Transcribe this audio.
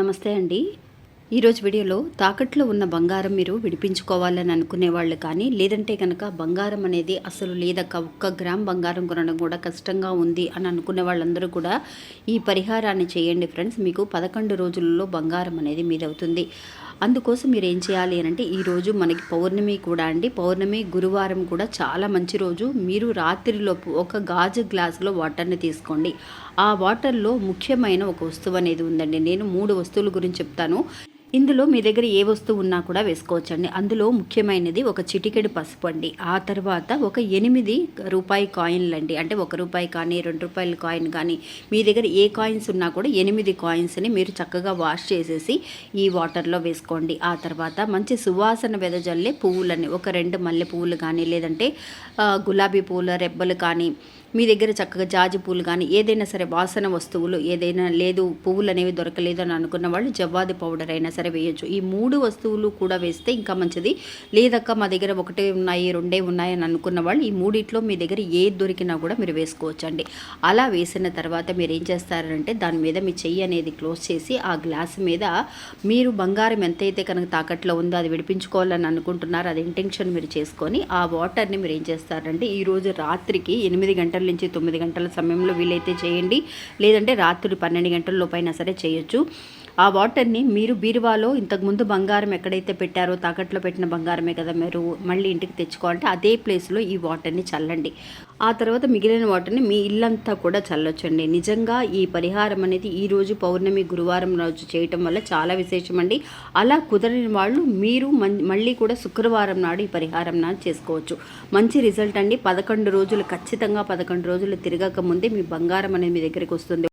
నమస్తే అండి. ఈరోజు వీడియోలో తాకట్లో ఉన్న బంగారం మీరు విడిపించుకోవాలని అనుకునే వాళ్ళు కానీ లేదంటే కనుక బంగారం అనేది అసలు లేదక్క ఒక్క గ్రామ్ బంగారం కొనడం కూడా కష్టంగా ఉంది అని అనుకునే వాళ్ళందరూ కూడా ఈ పరిహారాన్ని చేయండి ఫ్రెండ్స్. మీకు పదకొండు రోజులలో బంగారం అనేది మీదవుతుంది. అందుకోసం మీరు ఏం చేయాలి అని అంటే ఈరోజు మనకి పౌర్ణమి కూడా అండి. పౌర్ణమి గురువారం కూడా చాలా మంచి రోజు. మీరు రాత్రిలోపు ఒక గాజు గ్లాసులో వాటర్ని తీసుకోండి. ఆ వాటర్లో ముఖ్యమైన ఒక వస్తువు అనేది ఉందండి. నేను మూడు వస్తువుల గురించి చెప్తాను. ఇందులో మీ దగ్గర ఏ వస్తువు ఉన్నా కూడా వేసుకోవచ్చండి. అందులో ముఖ్యమైనది ఒక చిటికెడు పసుపు అండి. ఆ తర్వాత ఒక ఎనిమిది రూపాయి కాయిన్లు అండి. అంటే ఒక రూపాయి కానీ రెండు రూపాయల కాయిన్ కానీ మీ దగ్గర ఏ కాయిన్స్ ఉన్నా కూడా ఎనిమిది కాయిన్స్ని మీరు చక్కగా వాష్ చేసేసి ఈ వాటర్లో వేసుకోండి. ఆ తర్వాత మంచి సువాసన వెదజల్లే పువ్వులని ఒక రెండు మల్లె పువ్వులు కానీ లేదంటే గులాబీ పూల రెబ్బలు కానీ మీ దగ్గర చక్కగా జాజి పూలు కానీ ఏదైనా సరే వాసన వస్తువులు ఏదైనా లేదు పువ్వులు అనేవి దొరకలేదు అని అనుకున్న వాళ్ళు జవ్వాది పౌడర్ అయినా సరే వేయొచ్చు. ఈ మూడు వస్తువులు కూడా వేస్తే ఇంకా మంచిది. లేదక్క మా దగ్గర ఒకటే ఉన్నాయి రెండే ఉన్నాయి అని అనుకున్న వాళ్ళు ఈ మూడిట్లో మీ దగ్గర ఏది దొరికినా కూడా మీరు వేసుకోవచ్చు అండి అలా వేసిన తర్వాత మీరు ఏం చేస్తారంటే దాని మీద మీ చెయ్యి అనేది క్లోజ్ చేసి ఆ గ్లాస్ మీద మీరు బంగారం ఎంతైతే కనుక తాకట్లో ఉందో అది విడిపించుకోవాలని అనుకుంటున్నారో అది ఇంటెన్షన్ మీరు చేసుకొని ఆ వాటర్ని మీరు ఏం చేస్తారంటే ఈరోజు రాత్రికి ఎనిమిది గంటల నుంచి తొమ్మిది గంటల సమయంలో వీలైతే చేయండి. లేదంటే రాత్రి పన్నెండు గంటల లోపైనా సరే చేయొచ్చు. ఆ వాటర్ని మీరు బీరువాలో ఇంతకుముందు బంగారం ఎక్కడైతే పెట్టారో తాకట్లో పెట్టిన బంగారమే కదా మీరు మళ్ళీ ఇంటికి తెచ్చుకోవాలంటే అదే ప్లేస్లో ఈ వాటర్ని చల్లండి. ఆ తర్వాత మిగిలిన వాటర్ని మీ ఇల్లంతా కూడా చల్లొచ్చండి. నిజంగా ఈ పరిహారం అనేది ఈ రోజు పౌర్ణమి గురువారం రోజు చేయటం వల్ల చాలా విశేషం అండి అలా కుదరని వాళ్ళు మీరు మళ్ళీ కూడా శుక్రవారం నాడు ఈ పరిహారం నాడు చేసుకోవచ్చు. మంచి రిజల్ట్ అండి. పదకొండు రోజులు ఖచ్చితంగా పదకొండు రోజులు తిరగక ముందే మీ బంగారం అనేది మీ దగ్గరికి వస్తుంది.